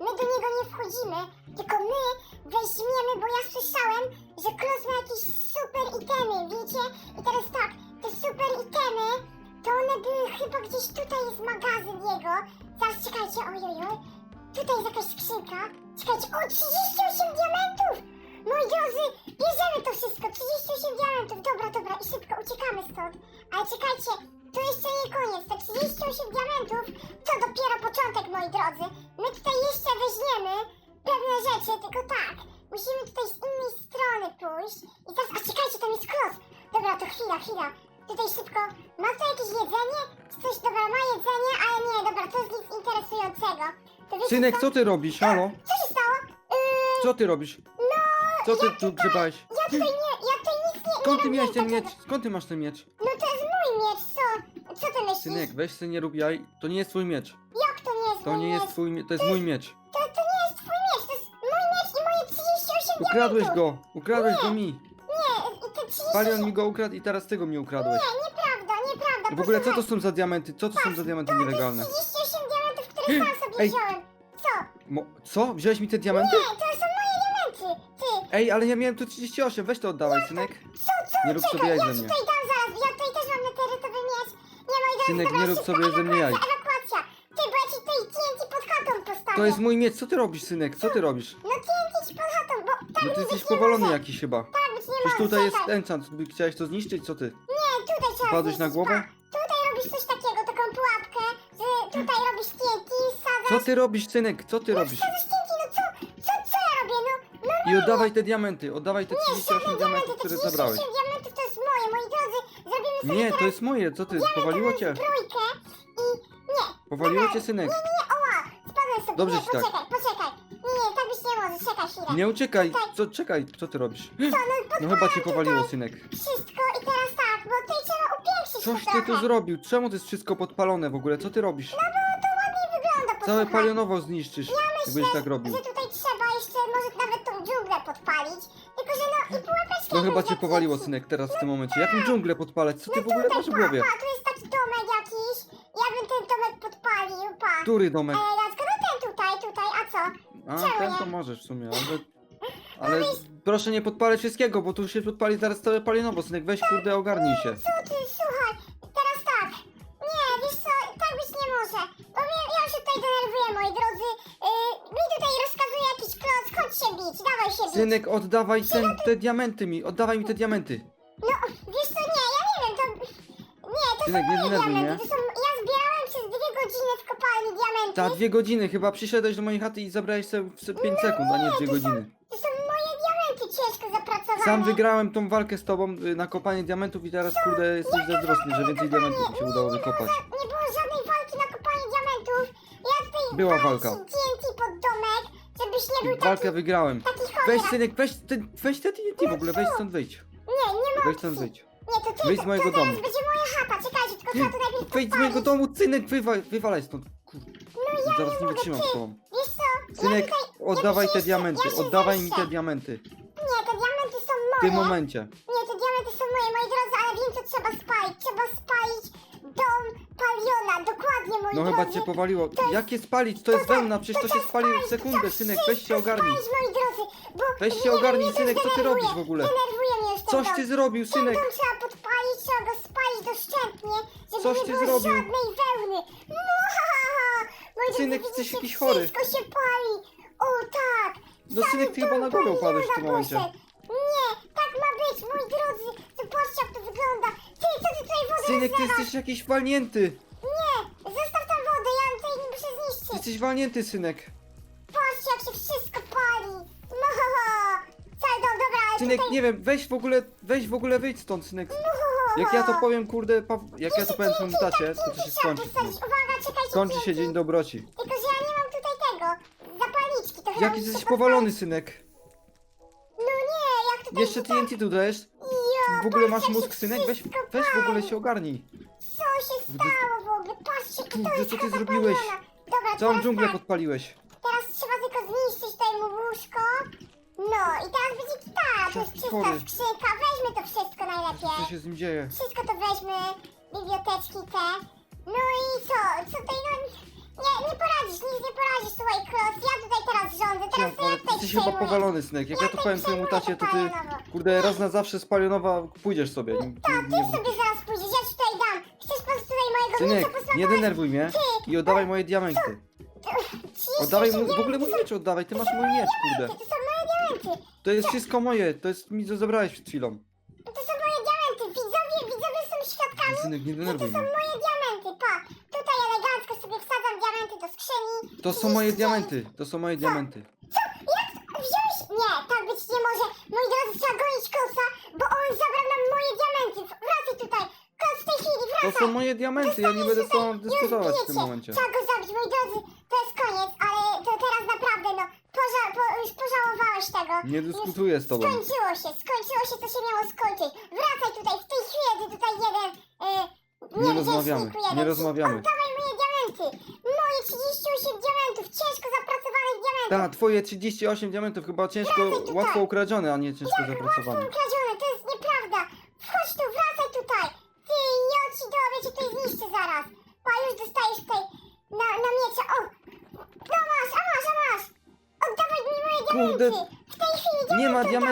my do niego nie wchodzimy, tylko my weźmiemy, bo ja słyszałem, że Klos ma jakieś super itemy, wiecie? I teraz tak, te super itemy, to one były chyba gdzieś tutaj jest magazyn jego. Zaraz czekajcie, ojojoj. Tutaj jest jakaś skrzynka. Czekajcie, o 38 diamentów! Moi drodzy, bierzemy to wszystko, 38 diamentów, dobra, dobra, i szybko uciekamy stąd. Ale czekajcie, to jeszcze nie koniec, te 38 diamentów początek, moi drodzy. My tutaj jeszcze weźmiemy pewne rzeczy, tylko tak, musimy tutaj z innej strony pójść. I teraz, a czekajcie, tam jest klos. Dobra, to chwila, chwila. Tutaj szybko, ma tu jakieś jedzenie? Czy coś, dobra, ma jedzenie, ale nie, dobra, to jest nic interesującego. To wiecie Synek, co ty robisz? Halo? Co się stało? Yy, Co ty robisz? Co ty tu grzebałeś? ja tutaj nie, ja tutaj nic nie... Skąd ty nie miałeś ten miecz? Skąd ty masz ten miecz? No to jest mój miecz, co? Co ty myślisz? Synek, weź sobie nie rób jaj. To nie jest twój miecz. To nie jest To twój miecz. To jest mój miecz. To, to nie jest twój miecz, to jest mój miecz i moje 38 Ukradłeś diamentów. go! Ukradłeś go mi! Nie, i te 38... Palion mi go ukradł i teraz ty go mi ukradłeś. Nie, nieprawda, nieprawda. W ogóle co to są za diamenty? Co to są za diamenty To nielegalne? jest 38 diamentów, które sam sobie Ej. wziąłem. Co? Mo co? Wziąłeś mi te diamenty? Nie, to są moje diamenty. Ty, Ej, ale ja miałem tu 38, weź to oddawaj, synek. co, co? Nie rób Czekaj, sobie jaj ja ze ci mnie. tutaj dam zaraz, ja tutaj też mam meteorytowy miecz. Nie, moi drodzy, Synek, dobra, nie rób szybko, sobie ze mnie jaj. ewakuacja, To jest mój miecz, co ty robisz, synek? Co ty robisz? No TNT ci pod chatą, bo tak No ty jesteś nie powalony może. jakiś chyba. Być nie Przecież może, tutaj jest czekaj. enchant, chciałeś to zniszczyć, co ty? Nie, tutaj trzeba Wpadłeś na zniszczyć, głowę? pa. Tutaj robisz coś takiego, taką pułapkę, że tutaj robisz TNT, sadzasz... Co ty robisz, synek? Co ty robisz? Sadzasz TNT, no co, co, co ja robię, no, no I oddawaj te diamenty, oddawaj te nie, 38 żadne diamentów, diamenty, które te 38 zabrałeś. diamentów to jest moje, moi drodzy, zrobimy sobie Nie, teraz to jest moje, co ty? Powaliło cię? zbrojkę i... Nie, Powaliło cię, synek? Dobrze nie, ci tak. poczekaj, poczekaj, nie, nie, tak być nie może, czekaj chwilę. Nie uciekaj, co, czekaj, co ty robisz? Co, no, No chyba cię podpałem powaliło, synek. Wszystko i teraz tak, bo tutaj trzeba upiększyć Coś to ty tu trochę. zrobił? Czemu to jest wszystko podpalone w ogóle? Co ty robisz? No bo to ładniej wygląda, Całe posłuchaj. palionowo zniszczysz, jakbyś tak robił. że tutaj trzeba jeszcze może nawet tą dżunglę podpalić. Tylko, że no i pułapeczkę... No chyba cię powaliło, synek, teraz w tym momencie. Jaką dżunglę podpalać? Co ty w No ogóle masz w głowie? Pa, tu jest taki domek jakiś. Ja bym ten domek podpalił, pa. Który domek? Elegancko, no A, czemu ten to możesz w sumie, ale... Ale proszę nie podpalać wszystkiego, bo tu się podpali zaraz całe palionowo, synek, weź kurde ogarnij się. Co ty, słuchaj, teraz tak. Nie, wiesz co, tak być nie może. Bo mnie, ja się tutaj denerwuję, moi drodzy. Yy, mi tutaj rozkazuje jakiś kloc, chodź się bić, dawaj się bić. Synek, oddawaj ten, te diamenty mi, oddawaj mi te diamenty. No, wiesz co, nie, ja nie wiem, to... Nie, to Synek, są nie moje denerwuj diamenty, mnie. to są... Ja zbierałem przez dwie godziny w diamenty. Ta dwie godziny, chyba przyszedłeś do mojej chaty i zabrałeś sobie 5 sekund, a nie dwie to są- godziny. To są moje diamenty ciężko zapracowane. Sam wygrałem tą walkę z tobą y, na kopanie diamentów i teraz kurde jesteś zazdrosny, że więcej diamentów mi się udało wykopać. Nie było żadnej walki na kopanie diamentów. Ja tutaj Była walka. TNT pod domek, żebyś nie był taki... Walkę wygrałem. taki Weź synek, weź, ten, weź te TNT w ogóle, weź stąd wyjdź. Nie, nie ma Weź opcji. stąd wyjdź. Nie, to ty, Wyjdź z mojego to teraz domu. będzie moja chata, czekajcie, tylko trzeba to najpierw Wejdź z podpalić. mojego domu, synek, wywal, wywalaj stąd. Ja zaraz nie wytrzymam z tobą. Wiesz co, Synek, ja tutaj... oddawaj ja te diamenty, ja oddawaj mi te diamenty. Nie, te diamenty są W moje. tym momencie. Nie, te diamenty są moje, moi drodzy, ale wiem co trzeba spalić. Trzeba spalić dom Paliona, dokładnie, moi No drodzy. chyba cię powaliło. To jest- Jakie spalić? To jest trzeba- wełna, przecież to się trzeba spali w sekundę, synek, weź się ogarnij. Spalić, moi drodzy, bo Weź się nie ogarnij, mnie to synek, co ty denerwuje. robisz w ogóle? Denerwuje mnie już ten Coś dom. ty zrobił, Ten synek. dom trzeba podpalić, trzeba go spalić doszczętnie, żeby Coś nie ty było zrobił. żadnej wełny. Moi drodzy, Synek, widzicie, jesteś jakiś chory. Wszystko się pali. O tak. No, Cały synek, ty chyba na głowę upadłeś w tym momencie. poszedł. Nie, tak ma być, moi drodzy. Zobaczcie, jak to wygląda. Ty, co ty tutaj wodę Synek, ty rozlewasz? jesteś jakiś walnięty. Nie, zostaw tam wodę, ja tutaj nie muszę zniszczyć. Jesteś walnięty, synek. Patrzcie, jak się wszystko pali. No. Cały dom, dobra, ale Synek, tutaj... nie wiem, weź w ogóle, weź w ogóle wyjdź stąd, synek. No, Jak ja to powiem, kurde, pa, jak ja to powiem twojemu tacie, to to się skończy. Uwaga, czekajcie, Skończy się dzień dobroci. Tylko, że ja nie mam tutaj tego. Zapalniczki, to chyba Jaki muszę jesteś podpalić. powalony, synek. No nie, jak tutaj... Jeszcze TNT tu dajesz? Ja, W ogóle masz mózg, synek? Weź, wszystko weź w ogóle pali. się ogarnij. Co się stało w ogóle? Patrzcie, to Kurde, jest co ty zrobiłeś? Dobra, Całą teraz dżunglę tak, podpaliłeś. teraz trzeba tylko zniszczyć tutaj mu łóżko. No i teraz to jest czysta chory. skrzynka, weźmy to wszystko Co najlepiej. się z nim dzieje? Wszystko to weźmy, biblioteczki te. No i co, co tutaj, no nie, nie poradzisz, nic nie poradzisz, słuchaj, jesteś chyba przejmuję. powalony, synek. Jak ja to tak powiem twojemu przejmuję tacie, to ty, palionowo. kurde, raz na zawsze z palionowa pójdziesz sobie. Nie, Tak, nie, ty nie, sobie zaraz pójdziesz, ja ci tutaj dam. Chcesz pan tutaj mojego synek, miecza posmakować? nie denerwuj mnie i oddawaj moje diamenty. Oddawaj mój, w ogóle mój miecz oddawaj, ty masz mój miecz, kurde. To są diamenty. To jest wszystko moje, to jest mi co zabrałeś przed chwilą. To są moje diamenty. Widzowie, widzowie są świadkami. Synek, nie To denerwuj są mnie. moje diamenty, pa. Tutaj elegancko sobie wsadzam diamenty do skrzyni. To są moje diamenty, to są moje diamenty. Co? Jak wziąłeś? Nie, tak być nie może. Moi drodzy, trzeba gonić kosa, bo on zabrał nam moje diamenty. Wracaj tutaj. Kos w tej chwili, To wracaj. są moje diamenty, ja nie będę z tobą dyskutować w tym momencie. Trzeba go zabić, moi drodzy. To jest koniec, ale to teraz naprawdę, no. Poża po, już pożałowałeś tego. Nie dyskutuję z tobą. Skończyło się, skończyło się, co się miało skończyć. Wracaj tutaj, w tej chwili, ty tutaj jeden... Yy, Nie rozmawiamy, nie rozmawiamy. Oddawaj moje diamenty. Moje 38 diamentów, ciężko zapracowanych diamentów. Tak, twoje 38 diamentów chyba ciężko, tutaj. łatwo ukradzione, a nie ciężko Łatwo zapracowane. ukradzione,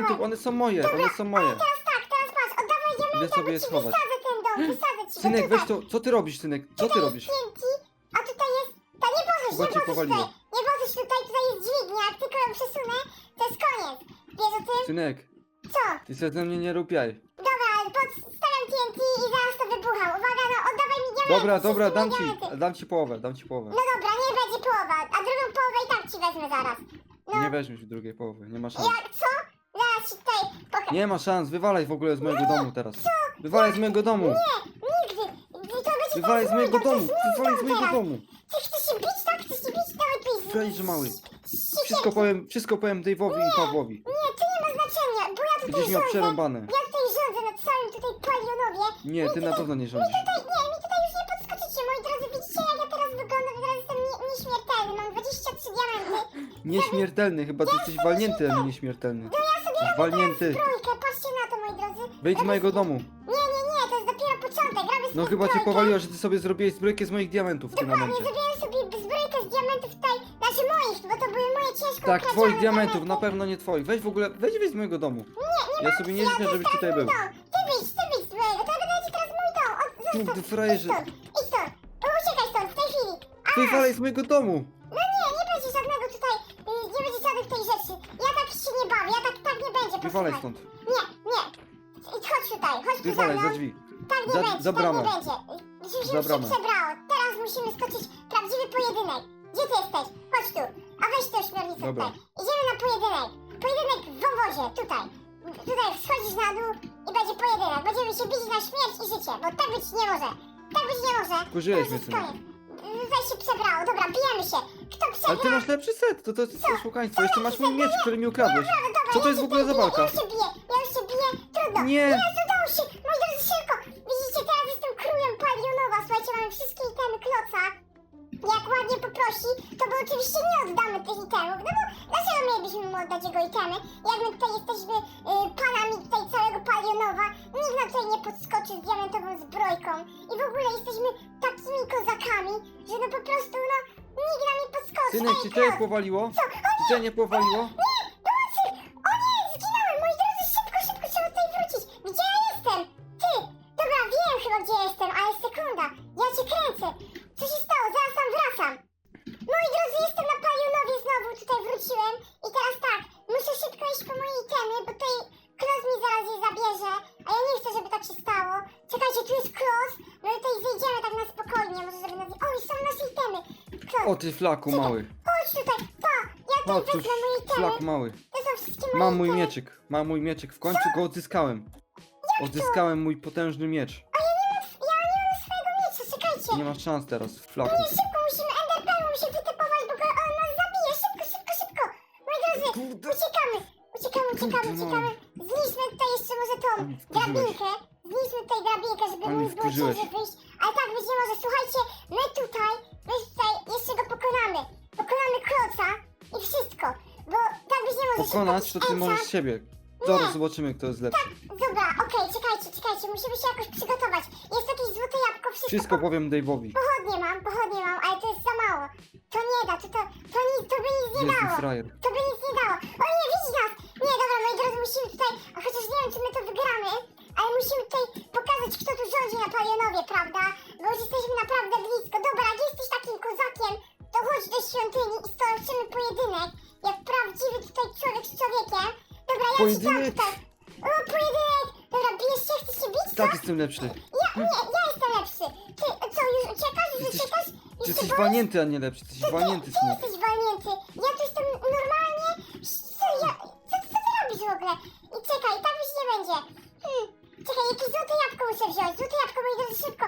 diamentów, one są moje, one są moje. Teraz tak, teraz patrz, oddawaj Idę sobie aby je ci schować. wysadzę ten dom, wysadzę ci Synek, weź tutaj. to, co ty robisz, synek? Co ty Tutaj robisz? jest TNT, a tutaj jest... Ta, nie Chyba nie cię pochodź powaliło. tutaj. Nie pochodź tutaj, tutaj jest dźwignia, jak tylko ją przesunę, to jest koniec. Wiesz o tym? Synek, Co? ty się ze mnie nie rupiaj. Dobra, podstawiam TNT i zaraz to wybucham. Uwaga, no oddawaj mi diamenty. Dobra, dobra, dam ci, dam ci połowę, dam ci połowę. No dobra, nie będzie połowa, a drugą połowę i tak ci wezmę zaraz. No, Nie weźmiesz mi drugiej połowy, nie ma szans. jak, co? Nie ma szans, wywalaj w ogóle z mojego domu teraz. Wywalaj z mojego domu! Nie, nigdy. To będzie Wywalaj z mojego dom, to domu! Wywalaj z mojego domu! Ty chcesz się bić, tak? Chcesz się bić? Dawaj tu Weź, że mały. Wszystko powiem, wszystko powiem Dave'owi i Pawłowi. Nie, to nie ma znaczenia, bo ja tutaj Będziesz miał rządzę. przerąbane. Ja tutaj rządzę nad całym tutaj palionowie. Nie, ty na pewno nie Mi rządzisz. tutaj, nie, mi tutaj już nie podskoczycie, moi drodzy. Widzicie, jak ja teraz wyglądam? Teraz jestem nie, nieśmiertelny. Mam 23 diamenty. Nieśmiertelny, chyba ty jesteś walnięty, a nie nieśmiertelny. No ja walnięty. zbrojkę, patrzcie na to, moi drodzy. Wejdź z Robię mojego domu. Nie, nie, nie, to jest dopiero początek. Robię sobie No chyba cię zbrojkę. powaliło, że ty sobie zrobiłeś zbrojkę z moich diamentów w tym Dokładnie, momencie. zrobiłem sobie zbrojkę z diamentów tutaj, znaczy moich, bo to były moje ciężko Tak, ukradzione twoich diamentów, na pewno nie twoich. Weź w ogóle, weź wyjdź z mojego domu. Nie, nie Ja ma sobie opcji, nie życzę, to żebyś jest tutaj teraz był. mój dom. Ty wyjdź, ty wyjdź z mojego, to będzie teraz mój dom. O, zostaw. Kurde, frajerze. Idź stąd, idź stąd. Uciekaj stąd, w tej chwili. A, Wywalaj z mojego domu! Wywalaj posłuchaj. stąd. Nie, nie. Idź, chodź tutaj, chodź tu za Wywalaj mną. za drzwi. Tak nie Za- będzie, za tak bramę. nie będzie. Już Za już się bramę. przebrało. Teraz musimy skoczyć prawdziwy pojedynek. Gdzie ty jesteś? Chodź tu. A weź tę ośmiornicę Dobra. tutaj. Idziemy na pojedynek. Pojedynek w wąwozie, tutaj. Tutaj schodzisz na dół i będzie pojedynek. Będziemy się bić na śmierć i życie, bo tak być nie może. Tak być nie może. Wkurzyłeś mnie, koniec. Tutaj się przebrało. Dobra, bijemy się. Kto Ale przegra? ty masz lepszy set, to to jest oszukaństwo. Jeszcze masz mój miecz, który mi ukradłeś. Dobra, Co to jest w się ogóle za walka? Ja już się biję, ja już się biję. Trudno. Nie. Jest, udało się. Moi drodzy, szybko. Widzicie, teraz jestem królem Palionowa. Słuchajcie, mamy wszystkie itemy kloca. Jak ładnie poprosi, to by oczywiście nie oddamy tych itemów, no bo dlaczego mielibyśmy mu oddać jego itemy? Jak my tutaj jesteśmy y, panami tutaj całego Palionowa, nikt nam tutaj nie podskoczy z diamentową zbrojką i w ogóle jesteśmy takimi kozakami, że no po prostu, no, nikt nam nie podskoczy. Synek, Ej, czy cię Klot, powaliło? Co? O Czy cię nie powaliło? nie! Ty flaku mały. chodź tutaj, pa! Ja tutaj Chodź tu, wezmę itemy. flak mały. To są wszystkie moje Mam mój itemy. mieczyk, mam mój mieczyk. W końcu go odzyskałem. Odzyskałem mój potężny miecz. A ja nie mam, ja nie mam swojego miecza, czekajcie. Nie masz szans teraz, flaku. Nie, szybko musimy, Enderpearl musi wytypować, bo go, on nas zabije. Szybko, szybko, szybko. Moi drodzy, Kurde. uciekamy. Uciekamy, uciekamy, Kurde, no. uciekamy. Zniszmy tutaj jeszcze może tą Ale wkurzyłeś. drabinkę. Zniszmy tutaj drabinkę, żeby Ale mógł było wkurzyłeś. ciężej wyjść. Ale tak być nie może. Słuchajcie, my tutaj, my tutaj jeszcze go pokonamy. Pokonamy kloca i wszystko. Bo tak być nie może. Pokonać to ty możesz siebie. Zaraz zobaczymy kto jest lepszy. Dobra, okej, czekajcie, czekajcie, musimy się jakoś przygotować. Jest jakieś złote jabłko, wszystko. Wszystko powiem Dave'owi. Pochodnie mam, pochodnie mam, ale to jest za mało. to nie da, to, to, to, nic, to by nic nie jest dało. frajer? To by Dam Pojedynek? tutaj. O, pojedynek! Dobra, bijesz się, chcesz się bić, co? Tak jestem lepszy. Ja, nie, ja jestem lepszy. Ty, co, już uciekasz? Już Jesteś- uciekasz? Ty Już jesteś się boisz? walnięty, a nie lepszy. Ty jesteś walnięty, Ty synek. jesteś walnięty. Ja tu jestem normalnie. Co ja. Co, co ty robisz w ogóle? I czekaj, tak już nie będzie. Hmm. Czekaj, jakieś złote jabłko muszę wziąć. Złote jabłko, moi drodzy, szybko.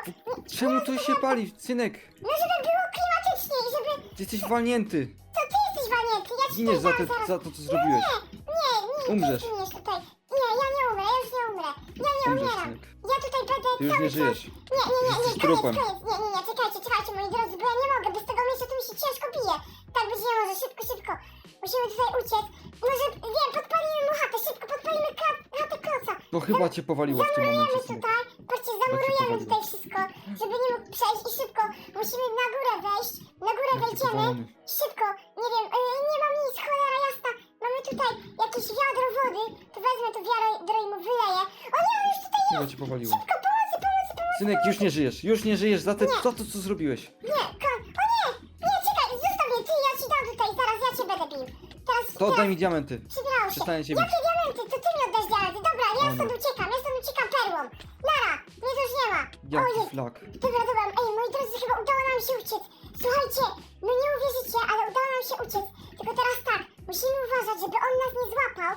Czemu tu się pali, synek? No, żeby było klimatycznie i żeby. Ty jesteś walnięty. To ty jesteś walnięty. Ja ci Giniesz za, tutaj te, zaraz- za to, co zrobiłeś. Nie. Umrzesz. Nie, ja nie umrę, ja już nie umrę. Ja nie Umrzesz, umieram. synek. Ja tutaj będę Ty już cały nie czas... żyjesz. Nie, nie, nie, nie, Jesteś koniec, trupem. koniec. Nie, nie, nie, czekajcie, czekajcie, moi drodzy, bo ja nie mogę. Bez tego miejsca to mi się ciężko bije. Tak być nie może, szybko, szybko. Musimy tutaj uciec. Może, wiem, podpalimy mu chatę, szybko, podpalimy ka- chatę kloca. No chyba cię powaliło w tym momencie, synek. tutaj, patrzcie, zamurujemy tutaj wszystko, żeby nie mógł przejść i szybko. Musimy na górę wejść, na górę Jaki wejdziemy. Szybko, nie wiem, yy, nie mam nic, cholera jasna. Mamy tutaj jakieś wiadro wody, to wezmę to wiadro i mu wyleję. O nie, on już tutaj Chyba jest! Cię powaliło. Szybko, pomocy, pomocy, pomocy! Synek, już nie żyjesz. Już nie żyjesz za te, za to, co zrobiłeś. Nie, kon, o nie, nie, czekaj, zostaw mnie, ty, ja ci dam tutaj, zaraz ja cię będę bił. Teraz, To teraz, oddaj mi diamenty. Przybrało się. Jakie diamenty? To ty mi oddasz diamenty. Dobra, ja O stąd uciekam, ja stąd uciekam perłą. Nara, mnie tu już nie ma. Jaki Ojej. flak. Dobra, dobra, ej, moi drodzy, chyba udało nam się uciec. Słuchajcie, no nie uwierzycie, ale udało nam się uciec. Tylko teraz tak, musimy uważać, żeby on nas nie złapał,